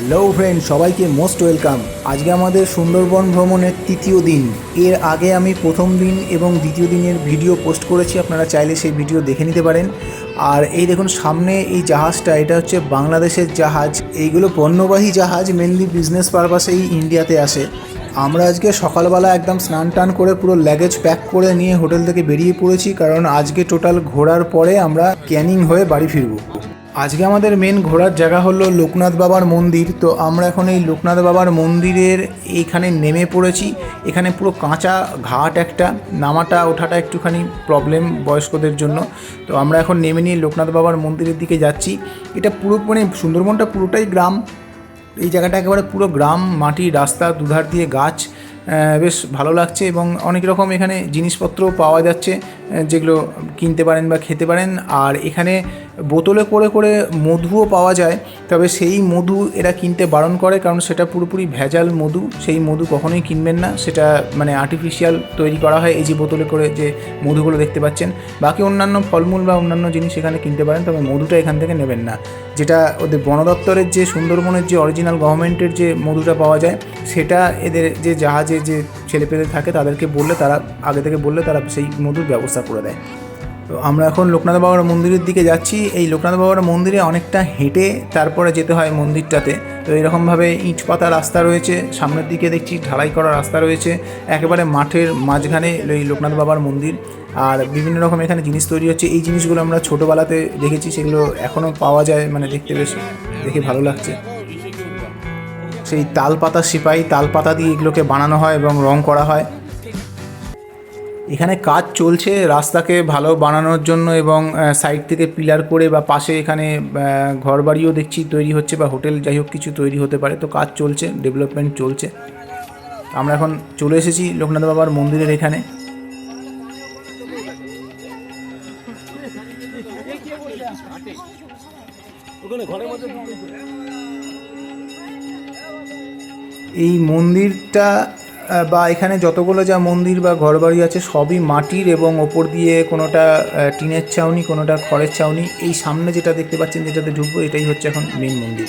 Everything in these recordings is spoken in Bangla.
হ্যালো ফ্রেন্ড সবাইকে মোস্ট ওয়েলকাম আজকে আমাদের সুন্দরবন ভ্রমণের তৃতীয় দিন। এর আগে আমি প্রথম দিন এবং দ্বিতীয় দিনের ভিডিও পোস্ট করেছি, আপনারা চাইলে সেই ভিডিও দেখে নিতে পারেন। আর এই দেখুন, সামনে এই জাহাজটা, এটা হচ্ছে বাংলাদেশের জাহাজ। এইগুলো পণ্যবাহী জাহাজ মেনলি বিজনেস পারপাসেই ইন্ডিয়াতে আসে। আমরা আজকে সকালবেলা একদম স্নান টান করে পুরো লাগেজ প্যাক করে নিয়ে হোটেল থেকে বেরিয়ে পড়েছি, কারণ আজকে টোটাল ঘোরার পরে আমরা ক্যানিং হয়ে বাড়ি ফিরবো। আজকে আমাদের মেন ঘোরার জায়গা হলো লোকনাথ বাবার মন্দির। তো আমরা এখন এই লোকনাথ বাবার মন্দিরের এইখানে নেমে পড়েছি। এখানে পুরো কাঁচা ঘাট একটা, নামাটা, ওঠাটা একটুখানি প্রবলেম বয়স্কদের জন্য। তো আমরা এখন নেমে নিয়ে লোকনাথ বাবার মন্দিরের দিকে যাচ্ছি। এটা পুরো মানে সুন্দরবনটা পুরোটাই গ্রাম। এই জায়গাটা একেবারে পুরো গ্রাম, মাটি, রাস্তা, দুধার দিয়ে গাছ বেশ ভালো লাগছে এবং অনেক রকম এখানে জিনিসপত্র পাওয়া যাচ্ছে। যেগুলো কিনতে পারেন বা খেতে পারেন। আর এখানে বোতলে করে করে মধুও পাওয়া যায়, তবে সেই মধু এরা কিনতে বারণ করে, কারণ সেটা পুরোপুরি ভেজাল মধু। সেই মধু কখনোই কিনবেন না, সেটা মানে আর্টিফিশিয়াল তৈরি করা হয় এই যে বোতলে করে যে মধুগুলো দেখতে পাচ্ছেন। বাকি অন্যান্য ফলমূল বা অন্যান্য জিনিস এখানে কিনতে পারেন, তবে মধুটা এখান থেকে নেবেন না। যেটা ওদের বন দপ্তরের যে সুন্দরবনের যে অরিজিনাল গভর্নমেন্টের যে মধুটা পাওয়া যায়, সেটা এদের যে জাহাজে যে ছেলেপেলে থাকে, তাদেরকে বললে তারা, আগে থেকে বললে তারা সেই মধুর ব্যবস্থা করে দেয়। তো আমরা এখন লোকনাথ বাবার মন্দিরের দিকে যাচ্ছি। এই লোকনাথ বাবার মন্দিরে অনেকটা হেঁটে তারপরে যেতে হয় মন্দিরটাতে। তো এরকমভাবে ইট পাতা রাস্তা রয়েছে, সামনের দিকে দেখছি ঢালাই করা রাস্তা রয়েছে। একেবারে মাঠের মাঝখানে এই লোকনাথ বাবার মন্দির। আর বিভিন্ন রকম এখানে জিনিস তৈরি হচ্ছে। এই জিনিসগুলো আমরা ছোটোবেলাতে দেখেছি, সেগুলো এখনও পাওয়া যায় মানে দেখতে বেশ, দেখে ভালো লাগছে। সেই তাল পাতা সিপাই তাল পাতা দিয়ে এগুলোকে বানানো হয় এবং রং করা হয়। এখানে কাজ চলছে রাস্তাকে ভালো বানানোর জন্য এবং সাইড থেকে পিলার করে বা পাশে এখানে ঘর বাড়িও দেখছি তৈরি হচ্ছে বা হোটেল যাই হোক কিছু তৈরি হতে পারে। তো কাজ চলছে ডেভেলপমেন্ট চলছে। আমরা এখন চলে এসেছি লোকনাথ বাবার মন্দিরের এখানে। এই মন্দিরটা বা এখানে যতগুলো যা মন্দির বা ঘরবাড়ি আছে, সবই মাটির এবং ওপর দিয়ে কোনোটা টিনের ছাউনি, কোনোটা খড়ের ছাউনি। এই সামনে যেটা দেখতে পাচ্ছেন, যেটাতে ঢুকবো, এটাই হচ্ছে এখন মেন মন্দির।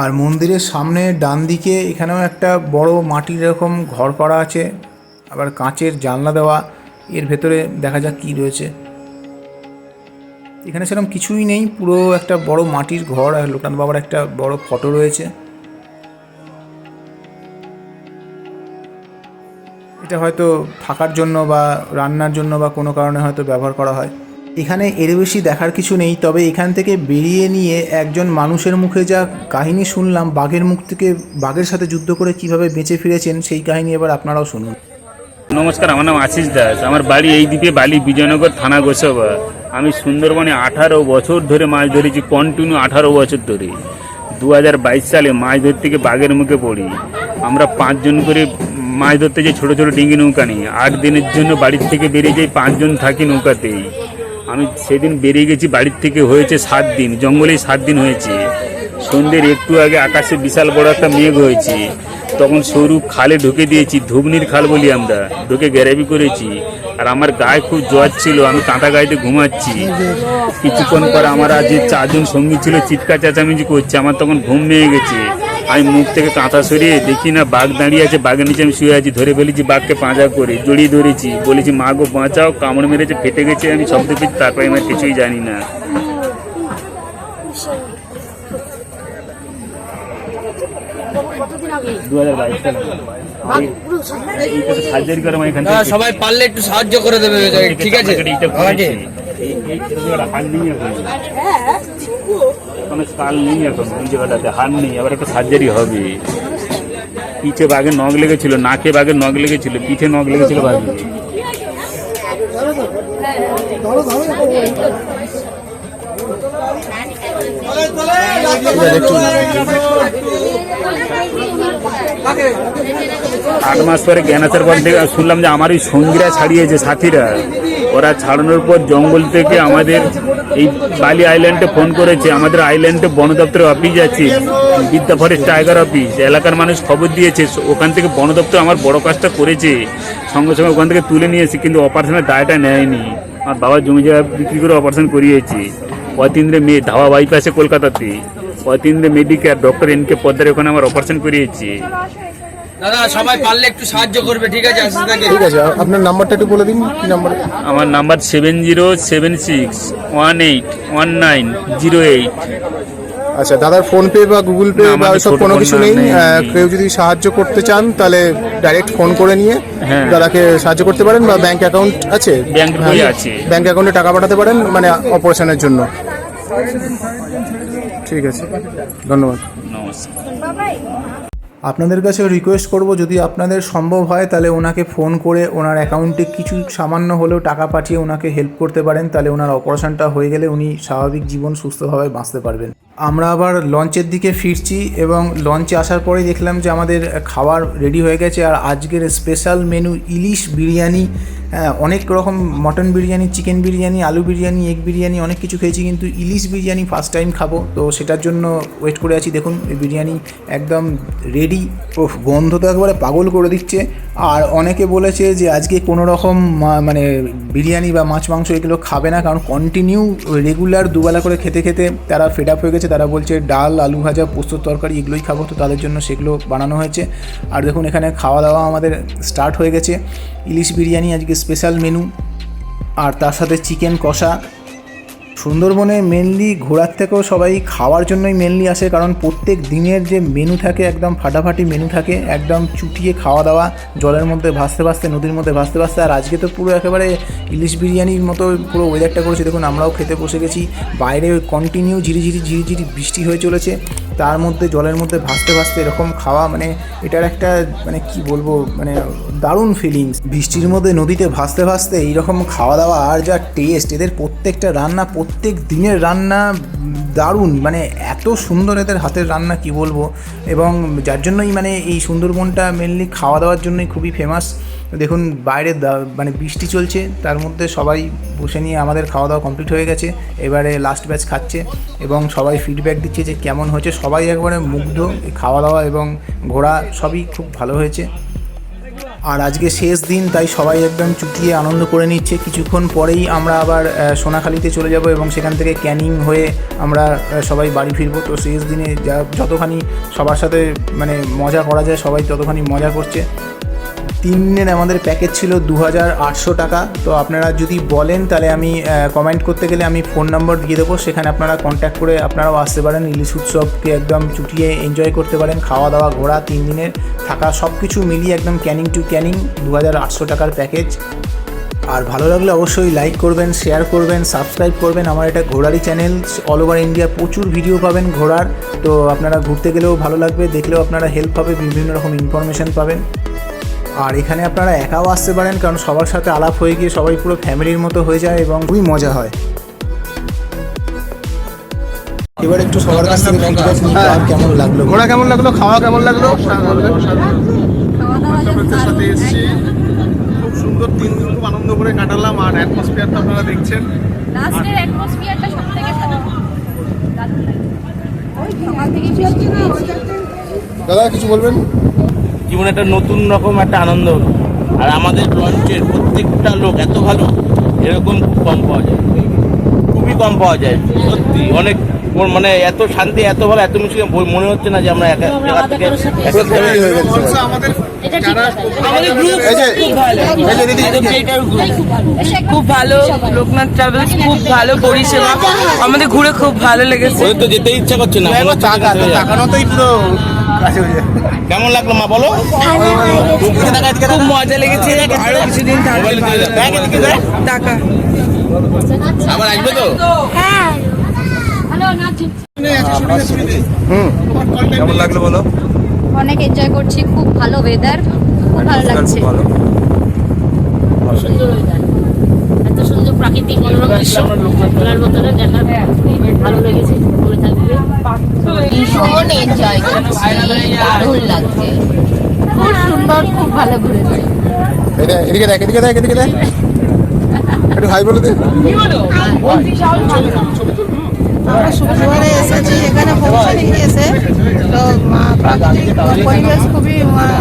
আর মন্দিরের সামনে ডান দিকে এখানেও একটা বড় মাটির এরকম ঘর করা আছে। আবার কাঁচের জানলা দেওয়া, এর ভেতরে দেখা যাক কী রয়েছে। এখানে সেরকম কিছুই নেই, পুরো একটা বড় মাটির ঘর আর লোকনাথ বাবার একটা বড় ফটো রয়েছে। এটা হয়তো থাকার জন্য বা রান্নার জন্য বা কোনো কারণে হয়তো ব্যবহার করা হয়। এখানে এর বেশি দেখার কিছু নেই, তবে এখান থেকে বেরিয়ে নিয়ে একজন মানুষের মুখে যা কাহিনী শুনলাম, বাঘের মুখ থেকে বাঘের সাথে যুদ্ধ করে কীভাবে বেঁচে ফিরেছেন সেই কাহিনী এবার আপনারাও শুনুন। নমস্কার, আমার নাম আশিস দাস। আমার বাড়ি এই দ্বীপে বালি বিজয়নগর থানা গোসবা। আমি সুন্দরবনে আঠারো বছর ধরে মাছ ধরেছি কন্টিনিউ আঠারো বছর ধরে। দু হাজার বাইশ সালে মাছ ধরতে গিয়ে বাঘের মুখে পড়ি। আমরা পাঁচজন করে মাছ ধরতে যাই ছোটো ছোটো ডিঙ্গি নৌকা নিয়ে। আট দিনের জন্য বাড়ির থেকে বেরিয়ে যাই, পাঁচজন থাকি নৌকাতেই। আমি সেদিন বেরিয়ে গেছি, বাড়ির থেকে হয়েছে সাত দিন, জঙ্গলেই সাত দিন হয়েছে। সন্ধ্যের একটু আগে আকাশে বিশাল বড় একটা মেঘ হয়েছে। তখন সরু খালে ঢুকে দিয়েছি, ধুবনির খাল বলি আমরা, ঢুকে গ্যারাবি করেছি। আর আমার গায়ে খুব জ্বর ছিল, আমি কাঁটা গাইতে ঘুমাচ্ছি। কিছুক্ষণ পর আমার আজ চারজন সঙ্গী ছিল, চিৎকার চেঁচামেচি করছে, আমার তখন ঘুম ভেঙে গেছে। আমি মুখ থেকে কাঁথা সরিয়ে দেখি না বাঘ দাঁড়িয়ে আছে বাঘের নিচে আমি শুয়ে আছি ধরে ফেলেছি বাঘকে পাঁজা করে জড়িয়ে ধরেছি বলেছি মা গো বাঁচাও কামড় মেরেছে ফেটে গেছে আমি শব্দ পেয়েছি তারপরে আমি কিছুই জানি না সবাই পারলে একটু সাহায্য করে দেবে ঠিক আছে কোনো স্কাল নেই এখন জায়গাটাতে হাড় নেই, আবার একটা সার্জারি হবে। পিঠে বাঘে নখ লেগেছিল, নাকে বাঘে নখ লেগেছিল, পিঠে নখ লেগেছিল বাঘে। আট মাস পরে জ্ঞান আসার পর দেখে শুনলাম যে আমার ওই সঙ্গীরা ছাড়িয়েছে, সাথীরা। ওরা ছাড়ানোর পর জঙ্গল থেকে আমাদের এই বালি আইল্যান্ডে ফোন করেছে। আমাদের আইল্যান্ডে বন দপ্তরের অফিস আছে, বিদ্যা ফরেস্ট টাইগার অফিস এলাকার মানুষ খবর দিয়েছে, ওখান থেকে বন দপ্তর আমার বড় কাজটা করেছে। সঙ্গে সঙ্গে ওখান থেকে তুলে নিয়েছে, কিন্তু অপারেশনের দায়টা নেয়নি। আমার বাবা জমি জায়গা বিক্রি করে অপারেশন করিয়েছি। অতীন্দ্রে মেয়ে ধাওয়া বাইপাসে কলকাতাতে। অতীন্দ্রে মেডিকেয়ার ডক্টর এন কে পদ্মার ওখানে আমার অপারেশন করিয়েছি। দাদা সবাই পারলে একটু সাহায্য করবে ঠিক আছে ঠিক আছে আপনার নাম্বারটা একটু বলে দিন কি নাম্বার? আমার number seven zero seven six one eight one nine zero eight. আচ্ছা দাদার ফোন পে বা গুগল পে বা সব কোনো কিছু নেই। কেউ যদি সাহায্য করতে চান তাহলে ডাইরেক্ট ফোন করে নিয়ে হ্যাঁ। দাদাকে সাহায্য করতে পারেন বা ব্যাংক অ্যাকাউন্ট আছে? ব্যাংক বই আছে। ব্যাংক অ্যাকাউন্টে টাকা পাঠাতে পারেন মানে অপারেশনের জন্য। ঠিক আছে ধন্যবাদ। নমস্কার। আপনাদের কাছে রিকোয়েস্ট করব, যদি আপনাদের সম্ভব হয়, তাহলে ওনাকে ফোন করে ওনার অ্যাকাউন্টে কিছু সামান্য হলেও টাকা পাঠিয়ে ওনাকে হেল্প করতে পারেন, তাহলে ওনার অপারেশনটা হয়ে গেলে উনি স্বাভাবিক জীবন সুস্থভাবে বাঁচতে পারবেন। আমরা আবার লঞ্চের দিকে ফিরছি এবং লঞ্চে আসার পরেই দেখলাম যে আমাদের খাবার রেডি হয়ে গেছে আর আজকের স্পেশাল মেনু ইলিশ বিরিয়ানি অনেক রকম মটন বিরিয়ানি চিকেন বিরিয়ানি, আলু বিরিয়ানি এগ বিরিয়ানি অনেক কিছু খেয়েছি কিন্তু ইলিশ বিরিয়ানি ফার্স্ট টাইম খাব। তো সেটার জন্য ওয়েট করে আছি। দেখুন, এই বিরিয়ানি একদম রেডি ও গন্ধ তো একবারে পাগল করে দিচ্ছে। আর অনেকে বলেছে যে আজকে কোনো রকম মানে বিরিয়ানি বা মাছ মাংস এগুলো খাবে না কারণ কন্টিনিউ রেগুলার দুবেলা করে খেতে খেতে তারা ফেড আপ হয়ে গেছে। তারা বলছে ডাল, আলু ভাজা পোস্তর তরকারি এগুলোই খাব, তো তাদের জন্য সেগুলো বানানো হয়েছে। আর দেখুন, এখানে খাওয়া দাওয়া আমাদের স্টার্ট হয়ে গেছে। ইলিশ বিরিয়ানি আজকে স্পেশাল মেনু আর তার সাথে চিকেন কষা। সুন্দরবনে মেনলি ঘোরার থেকেও সবাই খাওয়ার জন্যই মেনলি আসে, কারণ প্রত্যেক দিনের যে মেনু থাকে, একদম ফাটাফাটি মেনু থাকে, একদম চুটিয়ে খাওয়া দাওয়া, জলের মধ্যে ভাসতে ভাসতে, নদীর মধ্যে ভাসতে ভাসতে, আর আজকে তো পুরো একেবারে ইলিশ বিরিয়ানির মতো পুরো ওয়েদারটা করেছে। দেখুন, আমরাও খেতে বসে গেছি, বাইরে কন্টিনিউ ঝিরিঝিরি ঝিরিঝিরি বৃষ্টি হয়ে চলেছে। তার মধ্যে, জলের মধ্যে ভাসতে ভাসতে এরকম খাওয়া মানে এটার একটা মানে কি বলব মানে দারুণ ফিলিংস বৃষ্টির মধ্যে নদীতে ভাসতে ভাসতে এইরকম খাওয়া দাওয়া আর যা টেস্ট এদের প্রত্যেকটা রান্না, প্রত্যেক দিনের রান্না দারুণ। মানে এত সুন্দর এদের হাতের রান্না, কি বলব? এবং যার জন্যই মানে এই সুন্দরবনটা মেনলি খাওয়া দাওয়ার জন্যই খুবই ফেমাস দেখুন, বাইরে মানে বৃষ্টি চলছে, তার মধ্যে সবাই বসে নিয়ে আমাদের খাওয়া দাওয়া কমপ্লিট হয়ে গেছে। এবারে লাস্ট ব্যাচ খাচ্ছে এবং সবাই ফিডব্যাক দিচ্ছে যে কেমন হয়েছে। সবাই একবারে মুগ্ধ খাওয়া দাওয়া এবং ঘোরা সবই খুব ভালো হয়েছে। আর আজকে শেষ দিন, তাই সবাই একদম চুটিয়ে আনন্দ করে নিচ্ছে। কিছুক্ষণ পরেই আমরা আবার সোনাখালিতে চলে যাব এবং সেখান থেকে ক্যানিং হয়ে আমরা সবাই বাড়ি ফিরবো। তো শেষ দিনে যা, যতখানি সবার সাথে মানে মজা করা যায়, সবাই ততখানি মজা করছে। তিন দিনের আমাদের প্যাকেজ ছিল দু হাজার আটশো টাকা। তো আপনারা যদি বলেন, তাহলে আমি কমেন্ট করতে গেলে আমি ফোন নম্বর দিয়ে দেবো। সেখানে আপনারা কন্ট্যাক্ট করে আপনারাও আসতে পারেন। ইলিশ উৎসবকে একদম চুটিয়ে এনজয় করতে পারেন। খাওয়া দাওয়া ঘোরা তিন দিনের থাকা সব কিছু মিলিয়ে একদম ক্যানিং টু ক্যানিং দু হাজার আটশো টাকার প্যাকেজ আর ভালো লাগলে অবশ্যই লাইক করবেন শেয়ার করবেন সাবস্ক্রাইব করবেন। আমার এটা ঘোরারই চ্যানেল অল ওভার ইন্ডিয়া প্রচুর ভিডিও পাবেন ঘোরার তো আপনারা ঘুরতে গেলেও ভালো লাগবে, দেখলেও আপনারা হেল্প হবে বিভিন্ন রকম ইনফরমেশন পাবেন। আর এখানে আপনারা একাও আসতে পারেন কারণ সবার সাথে আলাপ হয়ে গিয়ে সবাই পুরো ফ্যামিলির মতো হয়ে যায় এবং খুবই মজা হয়। এবার একটু সবার কাছ থেকে feedback নিই, আর কেমন লাগল। ঘোরা কেমন লাগল খাওয়া কেমন লাগল? খাওয়া সাথে এসেছি। খুব সুন্দর তিন দিন খুব আনন্দ করে কাটালাম আর অ্যাটমসফিয়ারটা আপনারা দেখছেন। লাস্টের অ্যাটমসফিয়ারটা দাদা কিছু বলবেন? জীবনে একটা নতুন রকম একটা আনন্দ হলো। আর আমাদের লঞ্চের প্রত্যেকটা লোক এত ভালো এরকম খুব কম পাওয়া যায়। খুবই কম পাওয়া যায় সত্যি। অনেক মানে এত শান্তি এত ভালো এত মিষ্টি মনে হচ্ছে না যে আমরা একা জায়গা থেকে হয়ে খুব ভালো। লোকনাথ ট্রাভেলস খুব ভালো পরিষেবা। আমাদের ঘুরে খুব ভালো লেগেছে। তো যেতে ইচ্ছা করছে না হচ্ছে টাকা যেতে হবে। পুরো কাছে হয়ে যায় কেমন লাগল মা বলো? খুব মজা লেগেছে। আরও কিছুদিন। টাকা। আবার আসবে তো? হ্যালো নাচ হুম। কেমন লাগল বলো? অনেক এনজয় করছি। খুব ভালো ওয়েদার খুব ভালো লাগছে। সুন্দর ওয়েদার সুন্দর প্রাকৃতিক মনোরম দৃশ্য তোলার বোতলে দেখা ভালো লেগেছে বলে থাকবে। ভীষণ এনজয় করছি দারুণ লাগছে। খুব সুন্দর খুব ভালো ঘুরেছে। এদিকে দেখ এদিকে দেখ এদিকে দেখ। একটু হাই বলে দে। আমরা শুক্রবারে এসেছি এখানে পৌঁছাতে গিয়েছে। তো প্রাকৃতিক পরিবেশ খুবই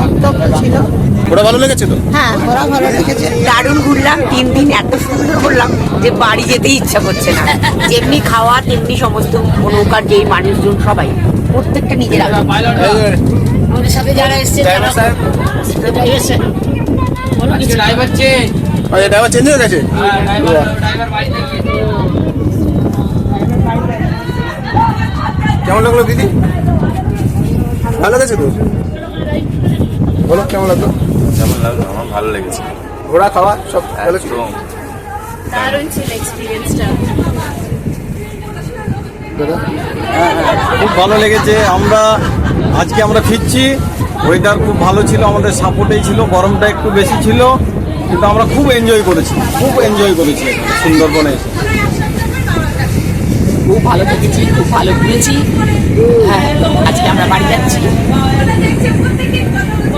উত্তপ্ত ছিল। ওটা ভালো লেগেছে তো হ্যাঁ ওরা ভালো লেগেছে। দারুণ ঘুরলাম তিন দিন এত সুন্দর ঘুরলাম যে বাড়ি যেতেই ইচ্ছা করছে না। যেমনি খাওয়া তেমনি সমস্ত নৌকার যেই মানুষজন সবাই প্রত্যেকটা নিজের। আমাদের সাথে যারা এসছে ড্রাইভার আচ্ছা ড্রাইভার চেঞ্জ হয়ে গেছে? কেমন লাগল দিদি? ভালো গেছে তো? বলো কেমন লাগল? লাগল আমার ভালো লেগেছে। ঘোরা খাওয়া সব ভালো ছিল দারুণ ছিল এক্সপিরিয়েন্সটা খুব ভালো লেগেছে। আমরা আজকে আমরা ফিরছি। ওয়েদার খুব ভালো ছিল আমাদের সাপোর্টেই ছিল গরমটা একটু বেশি ছিল কিন্তু আমরা খুব এনজয় করেছি। খুব এনজয় করেছি সুন্দরবনে এসে। খুব ভালো থেকেছি খুব ভালো ঘুরেছি। হ্যাঁ আজকে আমরা বাড়ি যাচ্ছি।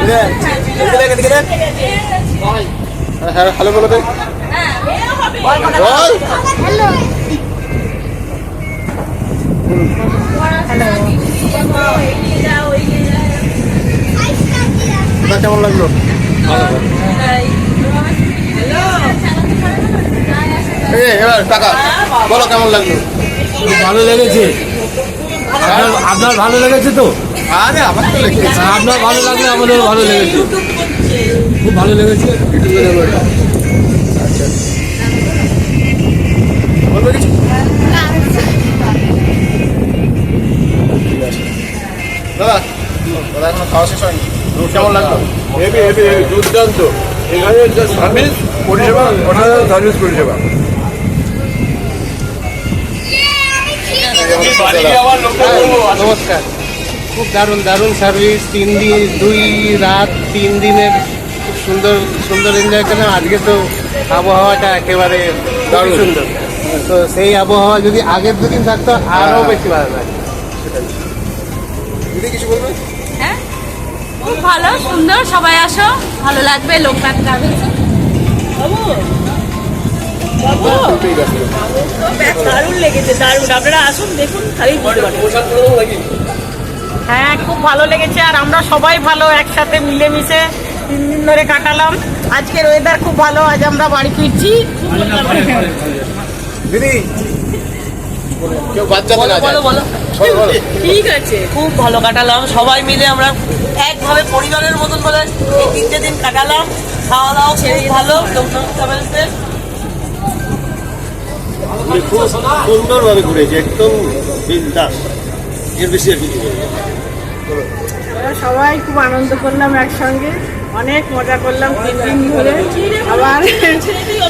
হ্যাঁ হ্যালো। বলো কেমন লাগল এবার টাকা। বলো কেমন লাগল? ভালো লেগেছে? আপনার আপনার ভালো লেগেছে তো? আরে আমার তো লেগেছে। আপনার ভালো লাগলে আমাদের ভালো লেগেছে। খুব ভালো লেগেছে। আচ্ছা দাদা দাদা এখনও খাওয়া শেষ হয়নি। কেমন লাগল? দুর্দান্ত। এখানে যে সার্ভিস পরিষেবা অসাধারণ সার্ভিস পরিষেবা। নমস্কার। খুব দারুণ দারুণ সার্ভিস তিন দিন দুই রাত তিন দিনের খুব সুন্দর সুন্দর এনজয় করলাম। আজকে তো আবহাওয়াটা একেবারে দারুণ। সুন্দর। তো সেই আবহাওয়া যদি আগের দুদিন থাকতো আরও বেশি ভালো লাগে কিছু হ্যাঁ? খুব ভালো সুন্দর। সবাই আসো। ভালো লাগবে লোকনাথ ট্রাভেলস দারুণ লেগেছে দারুণ আপনারা আসুন দেখুন খালি হ্যাঁ খুব ভালো লেগেছে আর আমরা সবাই ভালো একসাথে মিলেমিশে তিন দিন ধরে কাটালাম। আজকের ওয়েদার খুব ভালো আজ আমরা বাড়ি ফিরছি। দিদি কেউ বাদ যাবে না বলো বলো বলো। ঠিক আছে খুব ভালো কাটালাম সবাই মিলে আমরা একভাবে পরিবারের মতন বলে এই তিনটে দিন কাটালাম। খাওয়া দাওয়া খুব ভালো লোকনাথ ট্রাভেলসের খুব সুন্দরভাবে ঘুরেছি একদম বিন্দাস। এর বেশি আর কিছু আমরা সবাই খুব আনন্দ করলাম একসঙ্গে অনেক মজা করলাম তিন দিন ধরে। আবার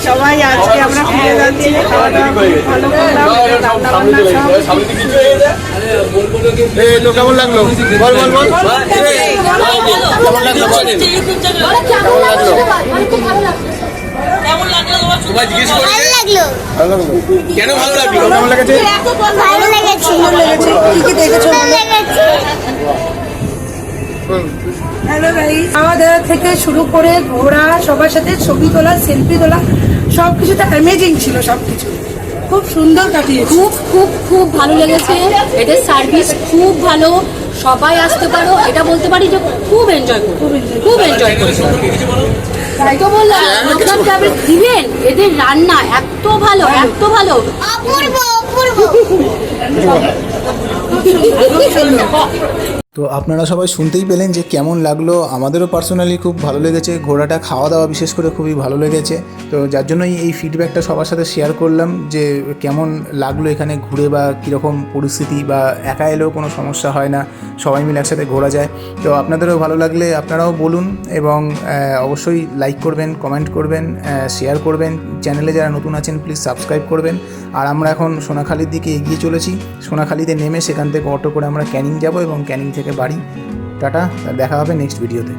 সবাই আজকে আমরা ফিরে যাচ্ছি খাওয়া দাওয়া ভালো করলাম রান্না বান্না সব তো কেমন লাগল? বল বল বল। কেমন লাগল? বল কেমন লাগল। সবাই জিজ্ঞেস করে ভালো লাগল। ভালো লাগল। কেন ভালো লাগল? কেমন লেগেছে? ভালো লেগেছে। সুন্দর লেগেছে। কি কি দেখেছ? লেগেছে। হ্যালো গাইস খাওয়া দাওয়া থেকে শুরু করে ঘোরা সবার সাথে ছবি তোলা সেলফি তোলা সব কিছুতে অ্যামেজিং ছিল সব কিছু খুব সুন্দর কাটিয়েছি। খুব খুব খুব ভালো লেগেছে। এদের সার্ভিস খুব ভালো। সবাই আসতে পারো। এটা বলতে পারি যে খুব এনজয় করো। খুব এনজয় করো। তো বললাম লোকনাথ ট্রাভেল দিবেন এদের রান্না এত ভালো এত ভালো। অপূর্ব। অপূর্ব। তো আপনারা সবাই শুনতেই পেলেন যে কেমন লাগল। আমাদেরও পার্সোনালি খুব ভালো লেগেছে। ঘোড়াটা খাওয়া দাওয়া বিশেষ করে খুবই ভালো লেগেছে। তো যার জন্যই এই ফিডব্যাকটা সবার সাথে শেয়ার করলাম যে কেমন লাগল এখানে ঘুরে বা কীরকম পরিস্থিতি বা একা এলেও কোনো সমস্যা হয় না। সবাই মিলে একসাথে ঘোরা যায়। তো আপনাদেরও ভালো লাগলে আপনারাও বলুন এবং অবশ্যই লাইক করবেন কমেন্ট করবেন শেয়ার করবেন। চ্যানেলে যারা নতুন আছেন প্লিজ সাবস্ক্রাইব করবেন। আর আমরা এখন সোনাখালির দিকে এগিয়ে চলেছি। সোনাখালিতে নেমে সেখান থেকে অটো করে আমরা ক্যানিং যাব এবং ক্যানিং থেকে বাড়ি। টাটা দেখা হবে নেক্সট ভিডিওতে